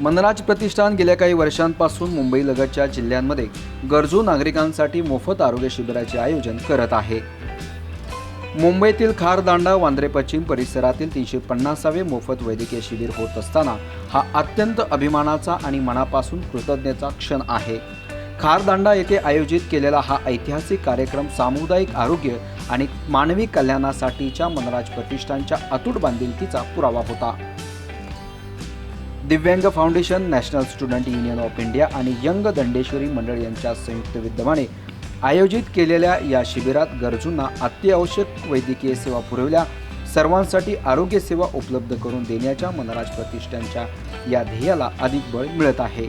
मनराज प्रतिष्ठान गेल्या काही वर्षांपासून मुंबईलगतच्या जिल्ह्यांमध्ये गरजू नागरिकांसाठी मोफत आरोग्य शिबिराचे आयोजन करत आहे. मुंबईतील खारदांडा वांद्रे पश्चिम परिसरातील तीनशे पन्नासावे मोफत वैद्यकीय शिबिर होत असताना हा अत्यंत अभिमानाचा आणि मनापासून कृतज्ञतेचा क्षण आहे. खारदांडा येथे आयोजित केलेला हा ऐतिहासिक कार्यक्रम सामुदायिक आरोग्य आणि मानवी कल्याणासाठीच्या मनराज प्रतिष्ठानच्या अतूट बांधिलकीचा पुरावा होता. दिव्यांग foundation national student union of India आणि यंग दंडेश्वरी मंडळ यांच्या संयुक्त विद्यमाने आयोजित केलेल्या या शिबिरात गरजूंना अत्यावश्यक वैद्यकीय सेवा पुरवल्या सर्वांसाठी आरोग्य सेवा उपलब्ध करून देण्याच्या मनराज प्रतिष्ठानच्या या ध्येयाला अधिक बळ मिळत आहे.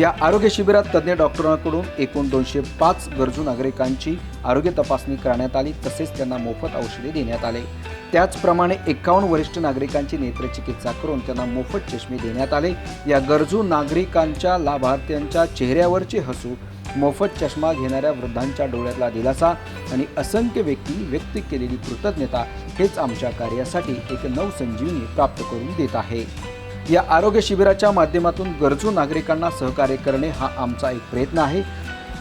या आरोग्य शिबिरात तज्ज्ञ डॉक्टरांकडून एकूण दोनशे पाच गरजू नागरिकांची आरोग्य तपासणी करण्यात आली तसेच त्यांना मोफत औषधे देण्यात आले. त्याचप्रमाणे एकावन्न वरिष्ठ नागरिकांची नेत्रचिकित्सा करून त्यांना मोफत चष्मे देण्यात आले. या गरजू नागरिकांच्या लाभार्थ्यांच्या चेहऱ्यावरचे हसू मोफत चष्मा घेणाऱ्या वृद्धांच्या डोळ्यातला दिलासा आणि असंख्य व्यक्ती व्यक्त केलेली कृतज्ञता हेच आमच्या कार्यासाठी एक नवसंजीवनी प्राप्त करून देत आहे. या आरोग्य शिबिराच्या माध्यमातून गरजू नागरिकांना सहकार्य करणे हा आमचा एक प्रयत्न आहे.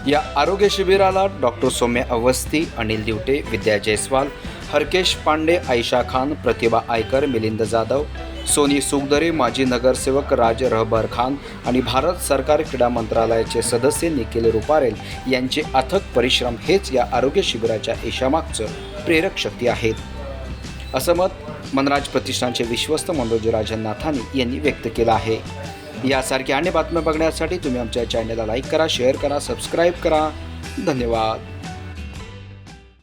या आरोग्य शिबिराला डॉक्टर सौम्य अवस्थी अनिल दिवटे विद्या जयस्वाल हरकेश पांडे आयशा खान प्रतिभा आयकर मिलिंद जाधव सोनी सुखदरे माजी नगरसेवक राज रहबर खान आणि भारत सरकार क्रीडा मंत्रालयाचे सदस्य निखिल रुपारेल यांचे अथक परिश्रम हेच या आरोग्य शिबिराच्या यशामागचं प्रेरक शक्ती आहेत. असं मत मनराज प्रतिष्ठानचे विश्वस्त मनोजराजन नाथानी यांनी व्यक्त केलं आहे. यासारख्या अन्य बातम्या बघण्यासाठी तुम्ही आमच्या चॅनलला लाईक करा शेअर करा सबस्क्राईब करा. धन्यवाद.